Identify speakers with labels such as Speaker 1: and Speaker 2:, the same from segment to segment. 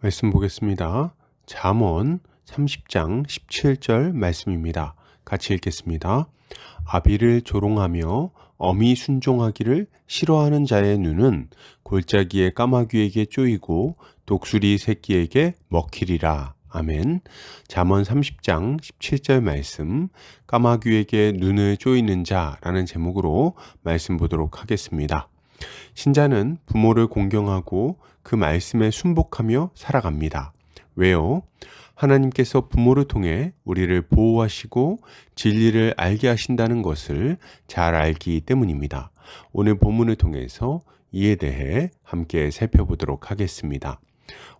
Speaker 1: 말씀 보겠습니다. 잠언 30장 17절 말씀입니다. 같이 읽겠습니다. 아비를 조롱하며 어미 순종하기를 싫어하는 자의 눈은 골짜기의 까마귀에게 쪼이고 독수리 새끼에게 먹히리라. 아멘. 잠언 30장 17절 말씀 까마귀에게 눈을 쪼이는 자라는 제목으로 말씀 보도록 하겠습니다. 신자는 부모를 공경하고 그 말씀에 순복하며 살아갑니다. 왜요? 하나님께서 부모를 통해 우리를 보호하시고 진리를 알게 하신다는 것을 잘 알기 때문입니다. 오늘 본문을 통해서 이에 대해 함께 살펴보도록 하겠습니다.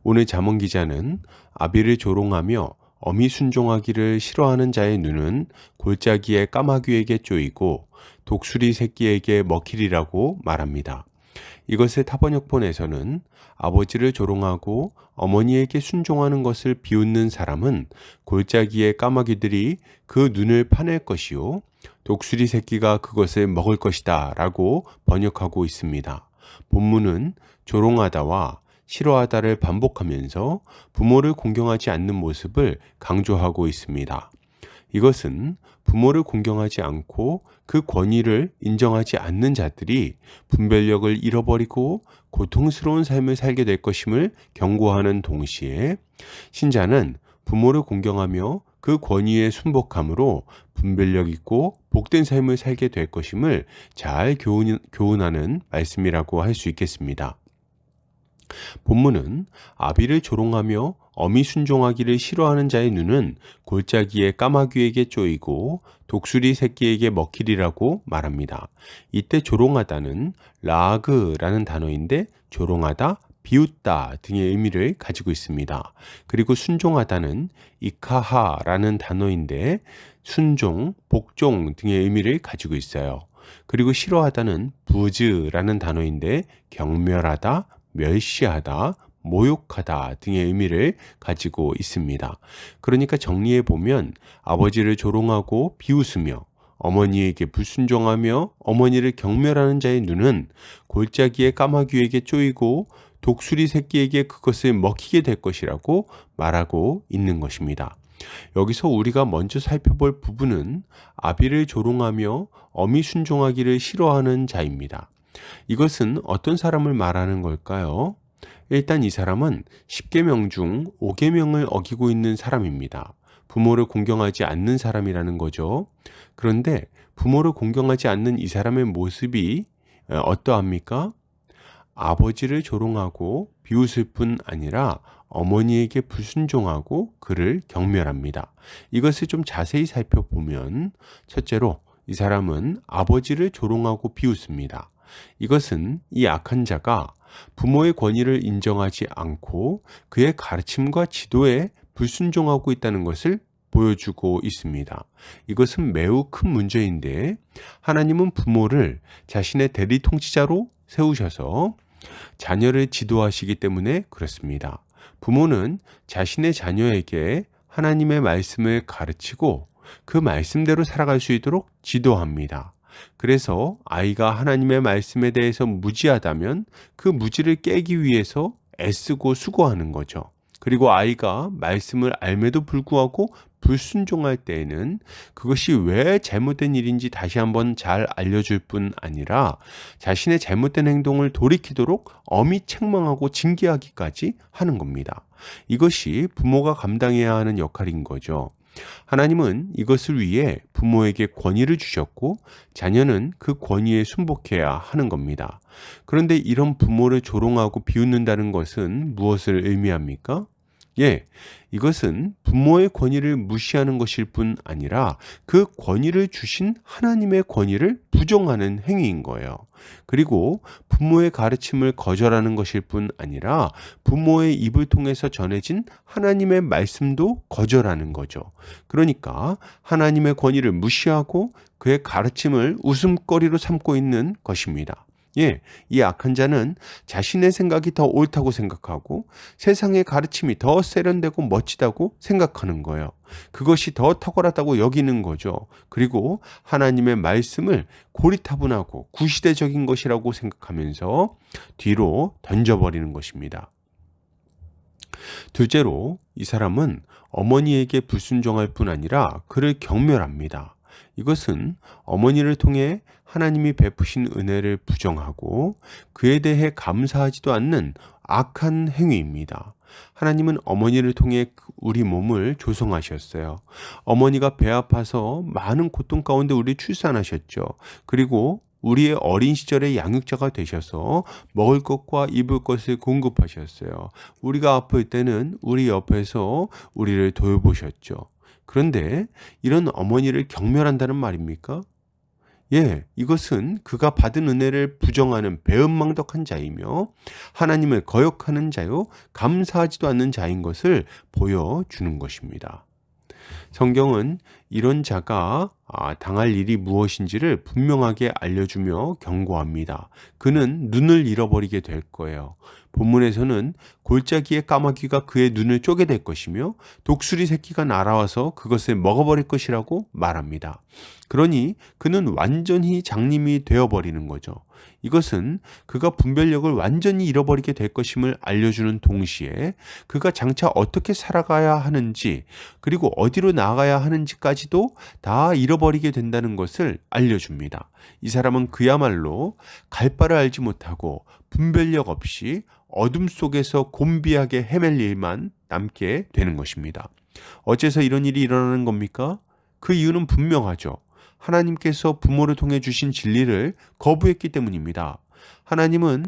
Speaker 1: 오늘 자문 기자는 아비를 조롱하며 어미 순종하기를 싫어하는 자의 눈은 골짜기의 까마귀에게 쪼이고 독수리 새끼에게 먹히리라고 말합니다. 이것을 타번역본에서는 아버지를 조롱하고 어머니에게 순종하는 것을 비웃는 사람은 골짜기의 까마귀들이 그 눈을 파낼 것이요. 독수리 새끼가 그것을 먹을 것이다 라고 번역하고 있습니다. 본문은 조롱하다와 싫어하다를 반복하면서 부모를 공경하지 않는 모습을 강조하고 있습니다. 이것은 부모를 공경하지 않고 그 권위를 인정하지 않는 자들이 분별력을 잃어버리고 고통스러운 삶을 살게 될 것임을 경고하는 동시에 신자는 부모를 공경하며 그 권위에 순복함으로 분별력 있고 복된 삶을 살게 될 것임을 잘 교훈, 교훈하는 말씀이라고 할 수 있겠습니다. 본문은 아비를 조롱하며 어미 순종하기를 싫어하는 자의 눈은 골짜기의 까마귀에게 쪼이고 독수리 새끼에게 먹히리라고 말합니다. 이때 조롱하다는 라그라는 단어인데 조롱하다, 비웃다 등의 의미를 가지고 있습니다. 그리고 순종하다는 이카하라는 단어인데 순종, 복종 등의 의미를 가지고 있어요. 그리고 싫어하다는 부즈라는 단어인데 경멸하다, 멸시하다, 모욕하다 등의 의미를 가지고 있습니다. 그러니까 정리해 보면 아버지를 조롱하고 비웃으며 어머니에게 불순종하며 어머니를 경멸하는 자의 눈은 골짜기의 까마귀에게 쪼이고 독수리 새끼에게 그것을 먹히게 될 것이라고 말하고 있는 것입니다. 여기서 우리가 먼저 살펴볼 부분은 아비를 조롱하며 어미 순종하기를 싫어하는 자입니다. 이것은 어떤 사람을 말하는 걸까요? 일단 이 사람은 10계명 중 5계명을 어기고 있는 사람입니다. 부모를 공경하지 않는 사람이라는 거죠. 그런데 부모를 공경하지 않는 이 사람의 모습이 어떠합니까? 아버지를 조롱하고 비웃을 뿐 아니라 어머니에게 불순종하고 그를 경멸합니다. 이것을 좀 자세히 살펴보면 첫째로 이 사람은 아버지를 조롱하고 비웃습니다. 이것은 이 악한 자가 부모의 권위를 인정하지 않고 그의 가르침과 지도에 불순종하고 있다는 것을 보여주고 있습니다. 이것은 매우 큰 문제인데 하나님은 부모를 자신의 대리 통치자로 세우셔서 자녀를 지도하시기 때문에 그렇습니다. 부모는 자신의 자녀에게 하나님의 말씀을 가르치고 그 말씀대로 살아갈 수 있도록 지도합니다. 그래서 아이가 하나님의 말씀에 대해서 무지하다면 그 무지를 깨기 위해서 애쓰고 수고하는 거죠. 그리고 아이가 말씀을 알매도 불구하고 불순종할 때에는 그것이 왜 잘못된 일인지 다시 한번 잘 알려줄 뿐 아니라 자신의 잘못된 행동을 돌이키도록 엄히 책망하고 징계하기까지 하는 겁니다. 이것이 부모가 감당해야 하는 역할인 거죠. 하나님은 이것을 위해 부모에게 권위를 주셨고 자녀는 그 권위에 순복해야 하는 겁니다. 그런데 이런 부모를 조롱하고 비웃는다는 것은 무엇을 의미합니까? 예, 이것은 부모의 권위를 무시하는 것일 뿐 아니라 그 권위를 주신 하나님의 권위를 부정하는 행위인 거예요. 그리고 부모의 가르침을 거절하는 것일 뿐 아니라 부모의 입을 통해서 전해진 하나님의 말씀도 거절하는 거죠. 그러니까 하나님의 권위를 무시하고 그의 가르침을 웃음거리로 삼고 있는 것입니다. 예, 이 악한 자는 자신의 생각이 더 옳다고 생각하고 세상의 가르침이 더 세련되고 멋지다고 생각하는 거예요. 그것이 더 탁월하다고 여기는 거죠. 그리고 하나님의 말씀을 고리타분하고 구시대적인 것이라고 생각하면서 뒤로 던져버리는 것입니다. 둘째로 이 사람은 어머니에게 불순종할 뿐 아니라 그를 경멸합니다. 이것은 어머니를 통해 하나님이 베푸신 은혜를 부정하고 그에 대해 감사하지도 않는 악한 행위입니다. 하나님은 어머니를 통해 우리 몸을 조성하셨어요. 어머니가 배 아파서 많은 고통 가운데 우리 출산하셨죠. 그리고 우리의 어린 시절의 양육자가 되셔서 먹을 것과 입을 것을 공급하셨어요. 우리가 아플 때는 우리 옆에서 우리를 돌보셨죠. 그런데 이런 어머니를 경멸한다는 말입니까? 예, 이것은 그가 받은 은혜를 부정하는 배은망덕한 자이며 하나님을 거역하는 자요 감사하지도 않는 자인 것을 보여주는 것입니다. 성경은 이런 자가 아, 당할 일이 무엇인지를 분명하게 알려주며 경고합니다. 그는 눈을 잃어버리게 될 거예요. 본문에서는 골짜기의 까마귀가 그의 눈을 쪼개 될 것이며 독수리 새끼가 날아와서 그것을 먹어버릴 것이라고 말합니다. 그러니 그는 완전히 장님이 되어버리는 거죠. 이것은 그가 분별력을 완전히 잃어버리게 될 것임을 알려주는 동시에 그가 장차 어떻게 살아가야 하는지 그리고 어디로 나아가야 하는지까지도 다 잃어버리게 된다는 것을 알려줍니다. 이 사람은 그야말로 갈 바를 알지 못하고 분별력 없이 어둠 속에서 곤비하게 헤맬 일만 남게 되는 것입니다. 어째서 이런 일이 일어나는 겁니까? 그 이유는 분명하죠. 하나님께서 부모를 통해 주신 진리를 거부했기 때문입니다. 하나님은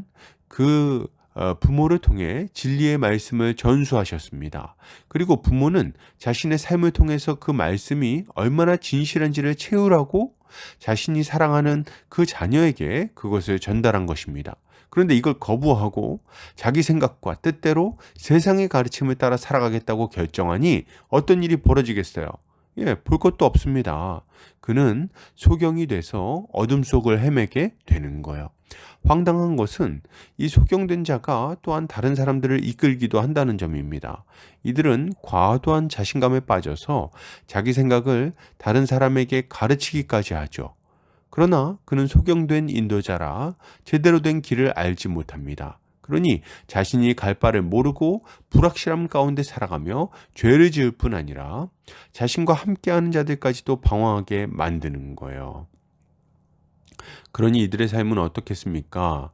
Speaker 1: 그 어, 부모를 통해 진리의 말씀을 전수하셨습니다. 그리고 부모는 자신의 삶을 통해서 그 말씀이 얼마나 진실한지를 채우라고 자신이 사랑하는 그 자녀에게 그것을 전달한 것입니다. 그런데 이걸 거부하고 자기 생각과 뜻대로 세상의 가르침을 따라 살아가겠다고 결정하니 어떤 일이 벌어지겠어요? 예, 볼 것도 없습니다. 그는 소경이 돼서 어둠 속을 헤매게 되는 거예요. 황당한 것은 이 소경된 자가 또한 다른 사람들을 이끌기도 한다는 점입니다. 이들은 과도한 자신감에 빠져서 자기 생각을 다른 사람에게 가르치기까지 하죠. 그러나 그는 소경된 인도자라 제대로 된 길을 알지 못합니다. 그러니 자신이 갈 바를 모르고 불확실함 가운데 살아가며 죄를 지을 뿐 아니라 자신과 함께하는 자들까지도 방황하게 만드는 거예요. 그러니 이들의 삶은 어떻겠습니까?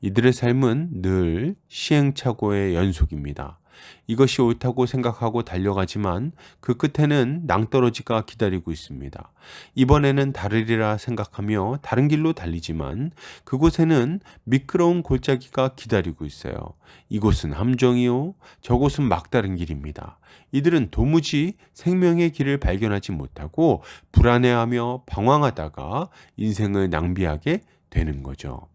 Speaker 1: 이들의 삶은 늘 시행착오의 연속입니다. 이것이 옳다고 생각하고 달려가지만 그 끝에는 낭떠러지가 기다리고 있습니다. 이번에는 다르리라 생각하며 다른 길로 달리지만 그곳에는 미끄러운 골짜기가 기다리고 있어요. 이곳은 함정이요. 저곳은 막다른 길입니다. 이들은 도무지 생명의 길을 발견하지 못하고 불안해하며 방황하다가 인생을 낭비하게 되는 거죠.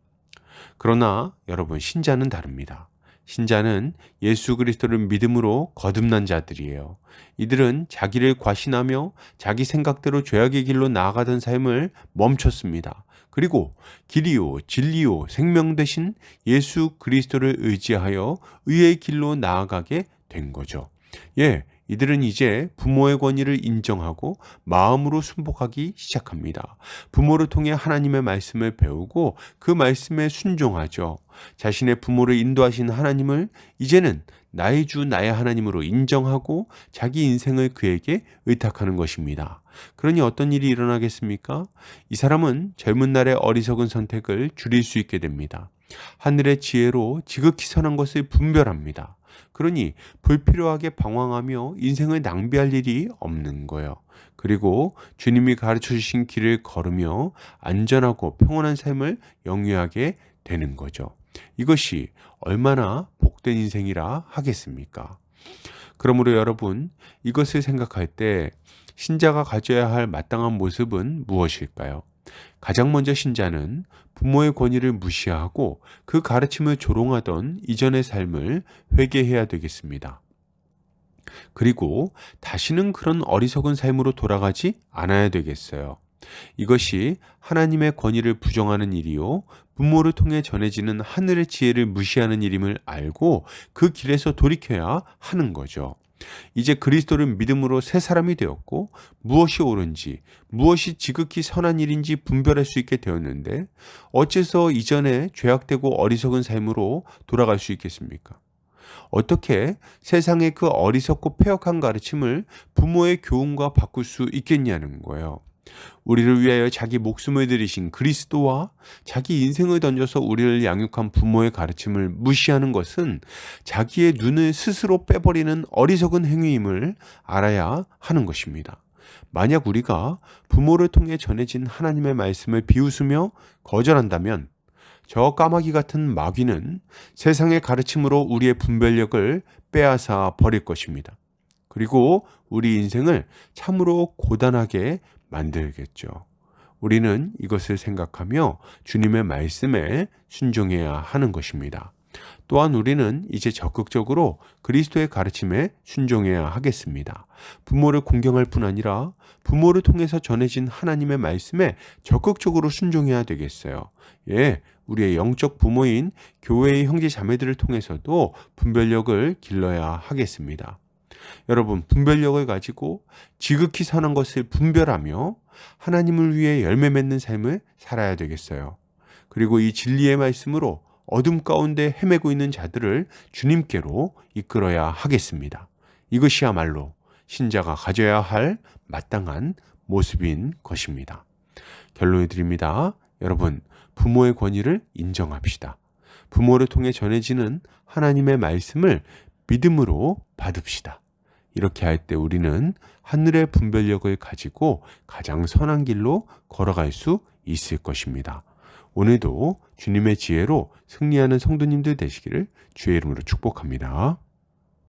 Speaker 1: 그러나 여러분, 신자는 다릅니다. 신자는 예수 그리스도를 믿음으로 거듭난 자들이에요. 이들은 자기를 과신하며 자기 생각대로 죄악의 길로 나아가던 삶을 멈췄습니다. 그리고 길이요, 진리요, 생명 대신 예수 그리스도를 의지하여 의의 길로 나아가게 된 거죠. 예, 이들은 이제 부모의 권위를 인정하고 마음으로 순복하기 시작합니다. 부모를 통해 하나님의 말씀을 배우고 그 말씀에 순종하죠. 자신의 부모를 인도하신 하나님을 이제는 나의 주 나의 하나님으로 인정하고 자기 인생을 그에게 의탁하는 것입니다. 그러니 어떤 일이 일어나겠습니까? 이 사람은 젊은 날의 어리석은 선택을 줄일 수 있게 됩니다. 하늘의 지혜로 지극히 선한 것을 분별합니다. 그러니 불필요하게 방황하며 인생을 낭비할 일이 없는 거예요. 그리고 주님이 가르쳐 주신 길을 걸으며 안전하고 평온한 삶을 영위하게 되는 거죠. 이것이 얼마나 복된 인생이라 하겠습니까? 그러므로 여러분, 이것을 생각할 때 신자가 가져야 할 마땅한 모습은 무엇일까요? 가장 먼저 신자는 부모의 권위를 무시하고 그 가르침을 조롱하던 이전의 삶을 회개해야 되겠습니다. 그리고 다시는 그런 어리석은 삶으로 돌아가지 않아야 되겠어요. 이것이 하나님의 권위를 부정하는 일이요. 부모를 통해 전해지는 하늘의 지혜를 무시하는 일임을 알고 그 길에서 돌이켜야 하는 거죠. 이제 그리스도를 믿음으로 새 사람이 되었고 무엇이 옳은지 무엇이 지극히 선한 일인지 분별할 수 있게 되었는데 어째서 이전에 죄악되고 어리석은 삶으로 돌아갈 수 있겠습니까? 어떻게 세상의 그 어리석고 폐역한 가르침을 부모의 교훈과 바꿀 수 있겠냐는 거예요. 우리를 위하여 자기 목숨을 들이신 그리스도와 자기 인생을 던져서 우리를 양육한 부모의 가르침을 무시하는 것은 자기의 눈을 스스로 빼버리는 어리석은 행위임을 알아야 하는 것입니다. 만약 우리가 부모를 통해 전해진 하나님의 말씀을 비웃으며 거절한다면 저 까마귀 같은 마귀는 세상의 가르침으로 우리의 분별력을 빼앗아 버릴 것입니다. 그리고 우리 인생을 참으로 고단하게 만들겠죠. 우리는 이것을 생각하며 주님의 말씀에 순종해야 하는 것입니다. 또한 우리는 이제 적극적으로 그리스도의 가르침에 순종해야 하겠습니다. 부모를 공경할 뿐 아니라 부모를 통해서 전해진 하나님의 말씀에 적극적으로 순종해야 되겠어요. 예, 우리의 영적 부모인 교회의 형제 자매들을 통해서도 분별력을 길러야 하겠습니다. 여러분, 분별력을 가지고 지극히 선한 것을 분별하며 하나님을 위해 열매 맺는 삶을 살아야 되겠어요. 그리고 이 진리의 말씀으로 어둠 가운데 헤매고 있는 자들을 주님께로 이끌어야 하겠습니다. 이것이야말로 신자가 가져야 할 마땅한 모습인 것입니다. 결론을 드립니다. 여러분, 부모의 권위를 인정합시다. 부모를 통해 전해지는 하나님의 말씀을 믿음으로 받읍시다. 이렇게 할 때 우리는 하늘의 분별력을 가지고 가장 선한 길로 걸어갈 수 있을 것입니다. 오늘도 주님의 지혜로 승리하는 성도님들 되시기를 주의 이름으로 축복합니다.